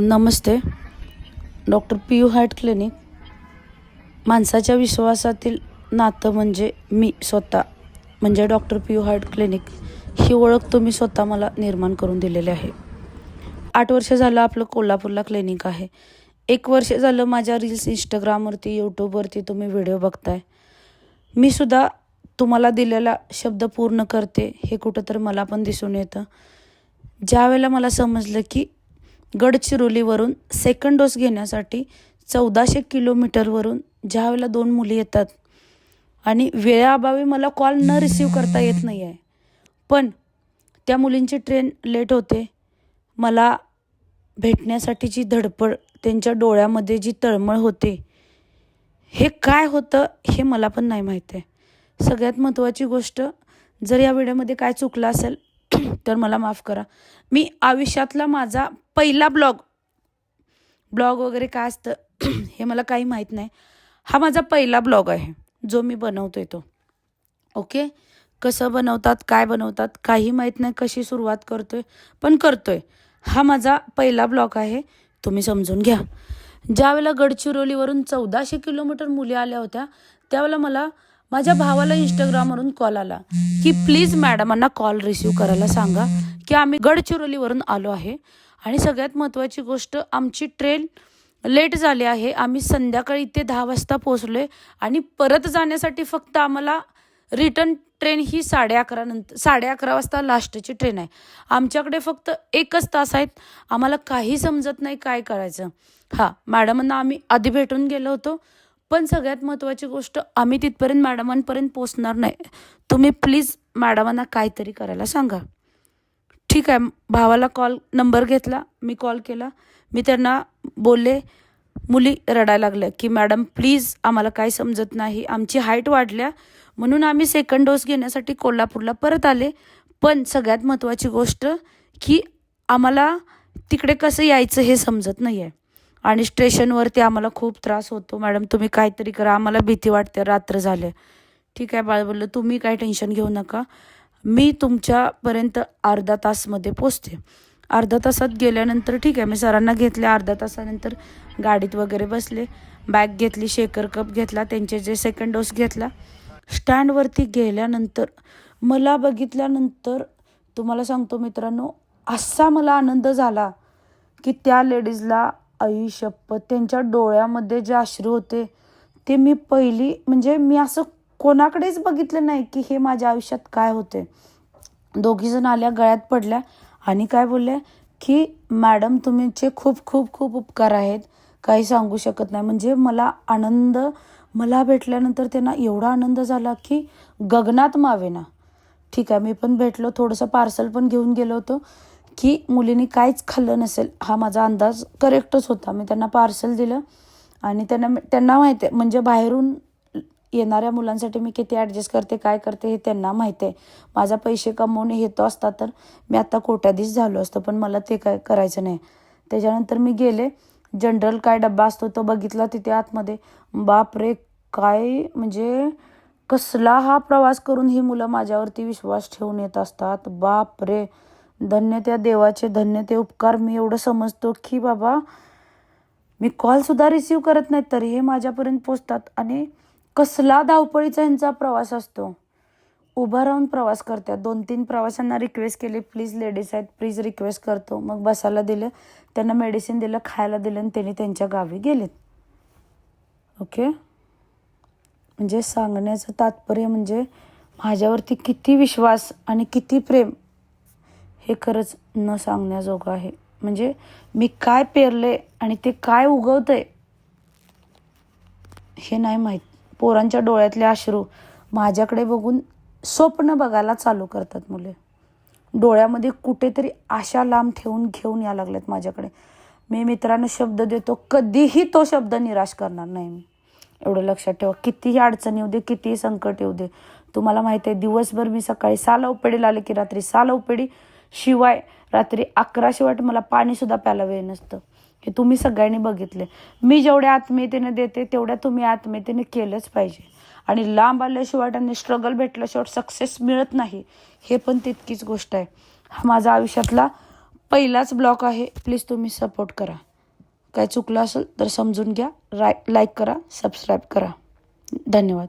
नमस्ते. Doctor P U heart clinic. माणसाच्या विश्वासातील नातं म्हणजे मी स्वतः म्हणजे doctor P U heart clinic. ही ओळख तुम्ही स्वतः मला निर्माण करून दिलेली आहे. आठ वर्ष झालं आपलं कोल्हापूरला क्लिनिक आहे. एक वर्ष झालं माझ्या रील्स इंस्टाग्रामवरती यूट्यूबवरती तुम्ही व्हिडिओ बघताय. मी सुद्धा तुम्हाला दिलेला शब्द पूर्ण करते हे कुठंतरी मला पण दिसून येतं. ज्यावेळेला मला समजलं की गडचिरोलीवरून सेकंड डोस घेण्यासाठी चौदाशे किलोमीटरवरून ज्या वेळेला दोन मुली येतात. आणि वेळाअभावी मला कॉल न रिसीव करता येत नाही आहे पण त्या मुलींची ट्रेन लेट होते. मला भेटण्यासाठी जी धडपड त्यांच्या डोळ्यामध्ये जी तळमळ होते हे काय होतं हे मला पण नाही माहीत आहे. सगळ्यात महत्त्वाची गोष्ट जर या व्हिडिओमध्ये काय चुकलं असेल तर मला माफ करा. मी आयुष्यातला माझा पहिला ब्लॉग ब्लॉग वगैरे काय असतं हे मला काही माहीत नाही. हा माझा पहिला ब्लॉग आहे जो मी बनवतोय तो. ओके? कसं बनवतात काय बनवतात काही माहीत नाही कशी सुरुवात करतोय पण करतोय. हा माझा पहिला ब्लॉग आहे तुम्ही समजून घ्या. ज्यावेळेला गडचिरोलीवरून चौदाशे किलोमीटर मुली आल्या होत्या त्यावेळेला मला माझ्या भावाला इंस्टाग्रामवरून कॉल आला की प्लीज मॅडमांना कॉल रिसीव्ह करायला सांगा की आम्ही गडचिरोलीवरून आलो आहे आणि सगळ्यात महत्त्वाची गोष्ट आमची ट्रेन लेट झाली आहे. आम्ही संध्याकाळी इथे दहा वाजता पोहोचलोय आणि परत जाण्यासाठी फक्त आम्हाला रिटर्न ट्रेन ही साडे अकरा नंतर साडे अकरा वाजता लास्टची ट्रेन आहे. आमच्याकडे फक्त एकच तास आहेत. आम्हाला काही समजत नाही काय करायचं. हां मॅडमांना आम्ही आधी भेटून गेलो होतो. पण सगळ्यात महत्त्वाची गोष्ट आम्ही तिथपर्यंत मॅडमांपर्यंत पोचणार नाही. तुम्ही प्लीज मॅडमांना काहीतरी करायला सांगा. ठीक आहे भावाला कॉल नंबर घेतला मी कॉल केला. मी त्यांना बोलले मुली रडायला लागल्या की मॅडम प्लीज आम्हाला काही समजत नाही. आमची हाईट वाढल्या. म्हणून आम्ही सेकंड डोस घेण्यासाठी कोल्हापूरला परत आले. पण सगळ्यात महत्त्वाची गोष्ट की आम्हाला तिकडे कसं यायचं हे समजत नाही आहे आणि स्टेशनवरती आम्हाला खूप त्रास होतो. मॅडम तुम्ही काहीतरी करा. आम्हाला भीती वाटते. रात्र झाले. ठीक आहे बाळ बोललं तुम्ही काय टेन्शन घेऊ नका. मी तुमच्यापर्यंत अर्धा तासमध्ये पोचते. अर्धा तासात गेल्यानंतर ठीक आहे मी सरांना घेतले. अर्धा तासानंतर गाडीत वगैरे बसले. बॅग घेतली शेकर कप घेतला त्यांचे जे सेकंड डोस घेतला. स्टँडवरती गेल्यानंतर मला बघितल्यानंतर तुम्हाला सांगतो मित्रांनो असा मला आनंद झाला की त्या लेडीजला आई शपथ त्यांच्या डोळ्यामध्ये जे अश्रू होते ते मी पहिली म्हणजे मी असं कोणाकडेच बघितलं नाही की हे माझ्या आयुष्यात काय होते. दोघीजण आल्या गळ्यात पडल्या आणि काय बोलल्या? की मॅडम तुमचे खूप खूप खूप उपकार आहेत काही सांगू शकत नाही. म्हणजे मला आनंद मला भेटल्यानंतर त्यांना एवढा आनंद झाला की गगनात मावेना. ठीक आहे मी पण भेटलो थोडंसं पार्सल पण घेऊन गेलो होतो. की मुलीने काहीच खाल्लं नसेल हा माझा अंदाज करेक्टच होता. मी त्यांना पार्सल दिलं आणि त्यांना त्यांना माहिती आहे म्हणजे बाहेरून येणाऱ्या मुलांसाठी मी किती ॲडजस्ट करते काय करते हे त्यांना माहिती आहे. माझा पैसे कमवणे हेतू असता तर मी आता कोट्याधीश झालो असतं पण मला ते काय करायचं नाही. त्याच्यानंतर मी गेले. जनरल काय डब्बा असतो तो बघितला तिथे आतमध्ये. बापरे काय म्हणजे कसला हा प्रवास करून ही मुलं माझ्यावरती विश्वास ठेवून येत असतात. बाप रे धन्य त्या देवाचे धन्य ते उपकार मी एवढं समजतो की बाबा मी कॉलसुद्धा रिसीव करत नाहीत तरी हे माझ्यापर्यंत पोचतात. आणि कसला धावपळीचा यांचा प्रवास असतो. उभा राहून प्रवास करतात. दोन तीन प्रवाशांना रिक्वेस्ट केली प्लीज लेडीज आहेत प्लीज रिक्वेस्ट करतो. मग बसायला दिलं त्यांना मेडिसिन दिलं खायला दिलं आणि त्यांनी त्यांच्या गावी गेलेत. ओके म्हणजे सांगण्याचं तात्पर्य म्हणजे माझ्यावरती किती विश्वास आणि किती प्रेम हे खरंच न सांगण्याजोगं आहे. म्हणजे मी काय पेरले आणि ते काय उगवतंय हे नाही माहीत. पोरांच्या डोळ्यातले अश्रू माझ्याकडे बघून स्वप्न बघायला चालू करतात मुले. डोळ्यामध्ये कुठेतरी आशा लांब ठेवून घेऊन या लागल्यात माझ्याकडे. मी मित्रांनो शब्द देतो कधीही तो शब्द निराश करणार नाही मी. एवढं लक्षात ठेवा कितीही अडचण येऊ दे कितीही संकट येऊ दे. तुम्हाला माहिती आहे दिवसभर मी सकाळी साला उपेडीला आले की रात्री साला उपेडी शिवाय रात्री अकरा शिवाय मला पाणीसुद्धा प्यायला वेळ नसतं. हे तुम्ही सगळ्यांनी बघितले. मी जेवढ्या आत्मीयतेने देते तेवढ्या तुम्ही आत्मीयतेने केलंच पाहिजे. आणि लांब आल्याशिवाय त्यांनी स्ट्रगल भेटल्याशिवाय सक्सेस मिळत नाही हे पण तितकीच गोष्ट आहे. हा माझा आयुष्यातला पहिलाच ब्लॉक आहे. प्लीज तुम्ही सपोर्ट करा. काय चुकलं असेल तर समजून घ्या. राय लाईक करा सबस्क्राईब करा. धन्यवाद.